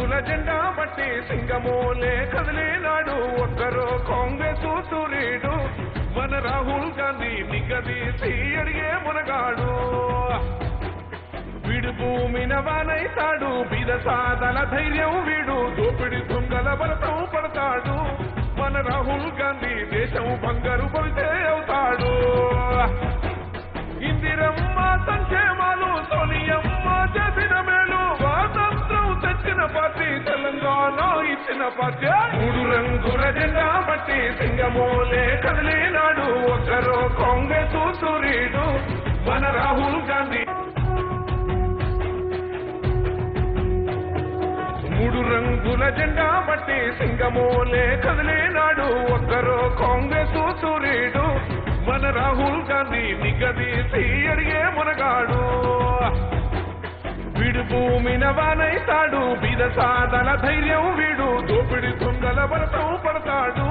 రంగుల జెండా బట్టి సింగమోలే కదిలినాడు. ఒక్కరో కాంగ్రెస్ సూర్యుడు. మన రాహుల్ గాంధీ నిగదీసి అడిగే మునగాడు. వీడు భూమిన వానైతాడు. బీద సాదల ధైర్యం వీడు. దోపిడి దొంగల బలతం పడతాడు. మన రాహుల్ గాంధీ దేశం బంగారు కొలితే అవుతాడు. ఇందిరమ్మ సంక్షేమాలు సోనియమ్మ ఇచ్చిన పార్టీ మూడు రంగుల జెండా పట్టి సింగమోలే కదిలినాడు. ఒకరు కాంగ్రెస్ సూర్యుడు మన రాహుల్ గాంధీ. మూడు రంగుల జెండా పట్టి సింగమోలే కదిలినాడు. ఒక్కరో కాంగ్రెస్ సూర్యుడు మన రాహుల్ గాంధీ. నిగదీసి అడిగే మునగాడు. వీడు భూమిన వానైతాడు బీద సాధన ధైర్యం వీడు. దోపిడి దొంగల వరసం పడతాడు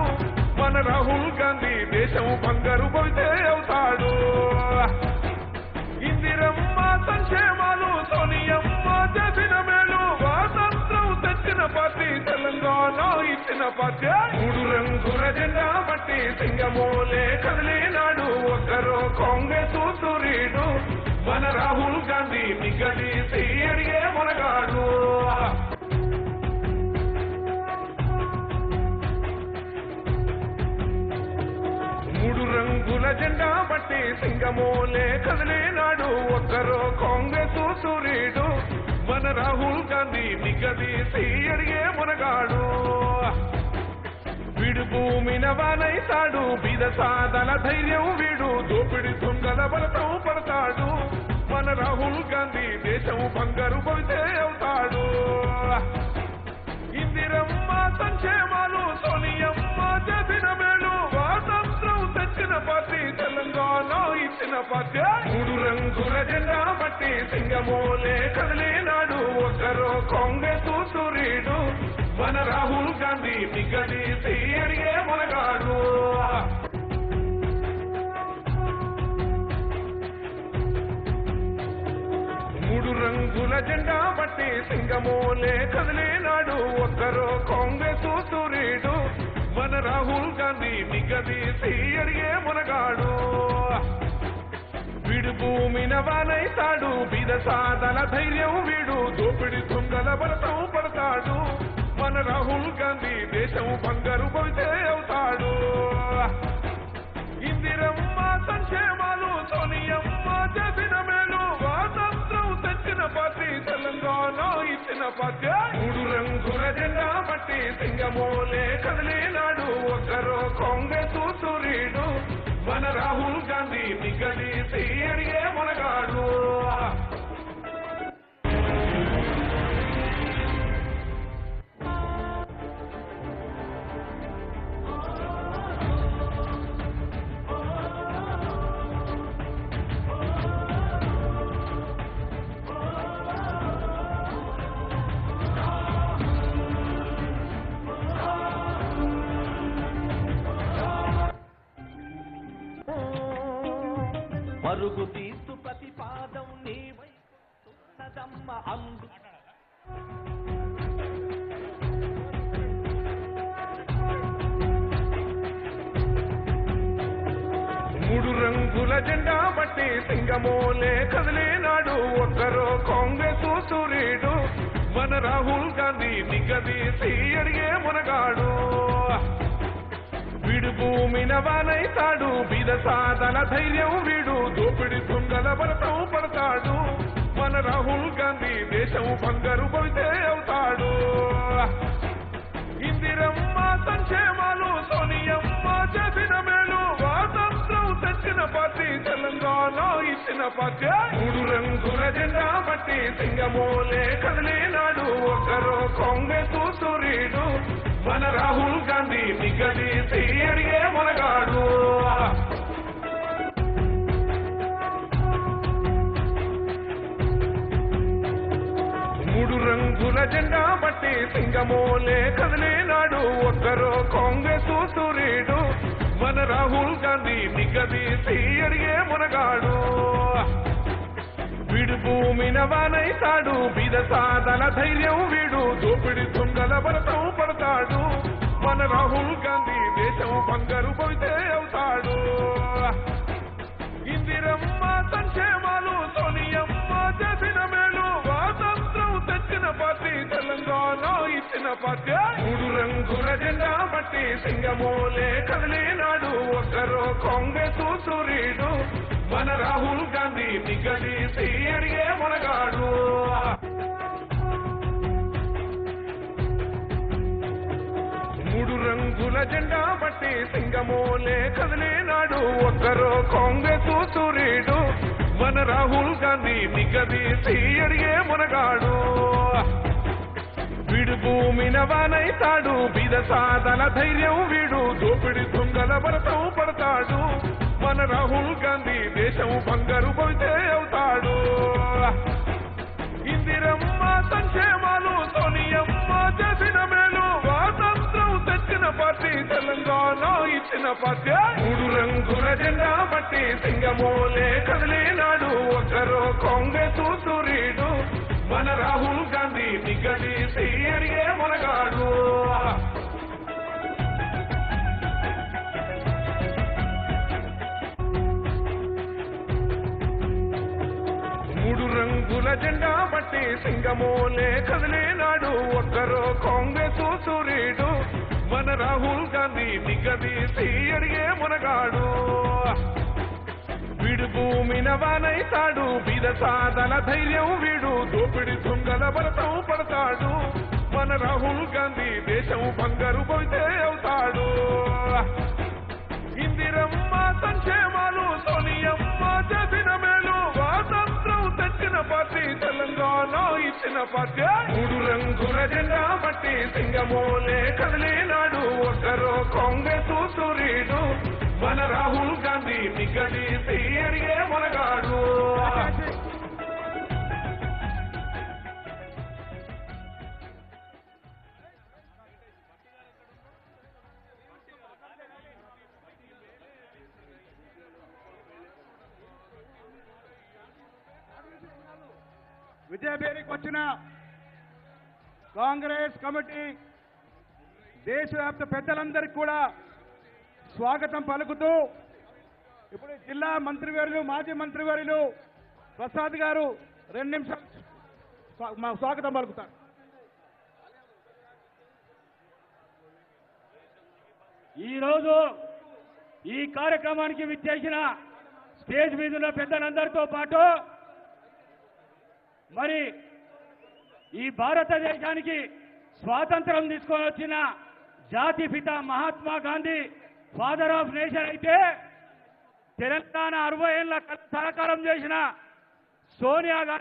మన రాహుల్ గాంధీ దేశం బంగారు కొలితే అవుతాడు. ఇందిరమ్మ సంక్షేమాలు సోనియమ్మ చేసిన మేలు. స్వాతంత్రం తెచ్చిన పార్టీ తెలంగాణ ఇచ్చిన పార్టీ. మూడు రంగుల జెండా బట్టి సింగమోలే కదిలినాడు. ఒక్కరో కాంగ్రెస్ సూర్యుడు. మన రాహుల్ గాంధీ నిగదీసి అడిగే మునగాడు మూడు రంగుల జెండా బట్టి సింగమోలే కదిలేనాడు. ఒక్కరో కాంగ్రెస్ సూర్యుడు. మన రాహుల్ గాంధీ నిగదీసి అడిగే మునగాడు భూమిన వానైతాడు బిద సాదల ధైర్యం వీడు దోపిడి దొంగల బలతం పడతాడు మన రాహుల్ గాంధీ దేశం బంగారు కొలితే అవుతాడు. ఇందిరమ్మ సంక్షేమాలు సోనియమ్మ చేసిన మేలు స్వాతంత్రం తెచ్చిన పార్టీ తెలంగాణ ఇచ్చిన పార్టీ. మూడు రంగుల జెండా బట్టి సింగమోలే కదిలినాడు ఒకరో కాంగ్రెస్ సూర్యుడు. మన రాహుల్ గాంధీ నిగదీసి తీయడిగే మునగాడు. మూడు రంగుల జెండా బట్టి సింగమోలే కదిలేనాడు. ఒక్కరో కాంగ్రెస్ సూర్యుడు. మన రాహుల్ గాంధీ నిగదీసి తీయడిగే మునగాడు. వీడు భూమిన వానైతాడు బీద సాదల ధైర్యం వీడు. దోపిడి దొంగల బలతం పడతాడు. మన రాహుల్ గాంధీ దేశం బంగారు కొలితే అవుతాడు. ఇందిరమ్మ సంక్షేమాలు సోనియమ్మ చేసిన మేలు స్వాతంత్రం తెచ్చిన పార్టీ తెలంగాణ ఇచ్చిన పార్టీ. మూడు రంగుల జెండా పట్టి సింగమోలే కదిలినాడు ఒకరు కాంగ్రెస్ సూర్యుడు. మన రాహుల్ గాంధీ మిగలి మరుగు తీస్తు ప్రతిపాదం నీ వైపున్నదమ్మ అందు. మూడు రంగుల జెండా బట్టి సింగమోలే కదిలేనాడు. ఒక్కరో కాంగ్రెస్ సూర్యుడు. మన రాహుల్ గాంధీ నిగదీసి అడిగే మునగాడు. భూమిన వానైతాడు బిద సాధన ధైర్యం వీడు. దోపిడి దొంగల బలతం పడతాడు మన రాహుల్ గాంధీ దేశం బంగారు కొలితే అవుతాడు. ఇందిరమ్మ సంక్షేమాలు సోనియా ఇచ్చిన పార్టీ మూడు రంగుల జెండా పట్టి సింగమోలే కదిలినాడు. ఒకరు కాంగ్రెస్ సూర్యుడు మన రాహుల్ గాంధీ నిగదీసి అడిగే మునగాడు మూడు రంగుల జెండా పట్టి సింగమోలే కదిలినాడు మన రాహుల్ గాంధీ నిగదీసి అడిగే మునగాడు. వీడు భూమిన వానైతాడు బిద సాధన ధైర్యం వీడు దోపిడి దొంగల భరతం పడతాడు మన రాహుల్ గాంధీ దేశం బంగారు పోతే అవుతాడు. ఇచ్చిన పార్టీ రంగుల జెండా బట్టి సింగమోలే కదిలినాడు. ఒక్కరో కాంగ్రెస్ సూర్యుడు. మన రాహుల్ గాంధీ నిగదీసి అడిగే మనగాడు. మూడు రంగుల జెండా బట్టి సింగమోలే కదిలినాడు. ఒక్కరో కాంగ్రెస్ సూర్యుడు. మన రాహుల్ గాంధీ నిగదీసి అడిగే మునగాడు. వీడు భూమిన వానైతాడు బిద సాధన ధైర్యం వీడు. దోపిడి దొంగల భరతం పడతాడు మన రాహుల్ గాంధీ దేశం బంగారు పోతే అవుతాడు. ఇందిరమ్మ సంక్షేమాలు సోనియమ్మ చేసిన మేలు. స్వాతంత్రం తెచ్చిన పార్టీ తెలంగాణ ఇచ్చిన పార్టీ. మూడు రంగుల జెండా బట్టి సింగమోలే కదిలినాడు. ఒకరో కాంగ్రెస్ సూర్యుడు. మన రాహుల్ గాంధీ నిగదీసి అడిగే మనగాడు. మూడు రంగుల జెండా పట్టి సింగమోలే కదిలేనాడు. ఒక్కరో కాంగ్రెస్ సూర్యుడు. మన రాహుల్ గాంధీ నిగదీసి అడిగే మునగాడు. వీడు భూమిన వానైతాడు. బీద సాదల ధైర్యం వీడు. దోపిడి దొంగల బలతం పడతాడు మన రాహుల్ గాంధీ దేశం బంగారు పోతే అవుతాడు. ఇందిరమ్మ సంక్షేమాలు సోనియమ్మ చేసిన మేలు. స్వాతంత్రం తెచ్చిన పార్టీ తెలంగాణ ఇచ్చిన పార్టీ. మూడు రంగుల జెండా పట్టి సింగమోలే కదిలినాడు. ఒక్కరో కాంగ్రెస్ సూర్యుడు. మన రాహుల్ గాంధీ నిగదీసి తీయడిగే మనగాడు విజయభేరికి వచ్చిన కాంగ్రెస్ కమిటీ దేశవ్యాప్త పెద్దలందరికీ కూడా స్వాగతం పలుకుతూ ఇప్పుడు జిల్లా మంత్రివర్యులు మాజీ మంత్రివర్యులు ప్రసాద్ గారు రెండు నిమిషాలు స్వా- మా స్వాగతం పలుకుతారు. ఈరోజు ఈ కార్యక్రమానికి విచ్చేసిన స్టేజ్ మీద ఉన్న పెద్దలందరితో పాటు మరి ఈ భారతదేశానికి స్వాతంత్రం తీసుకొని వచ్చిన జాతిపిత Mahatma Gandhi father of nation అయితే తెలంగాణ అరవై ఏళ్ళ సహకారం చేసిన సోనియా గాంధీ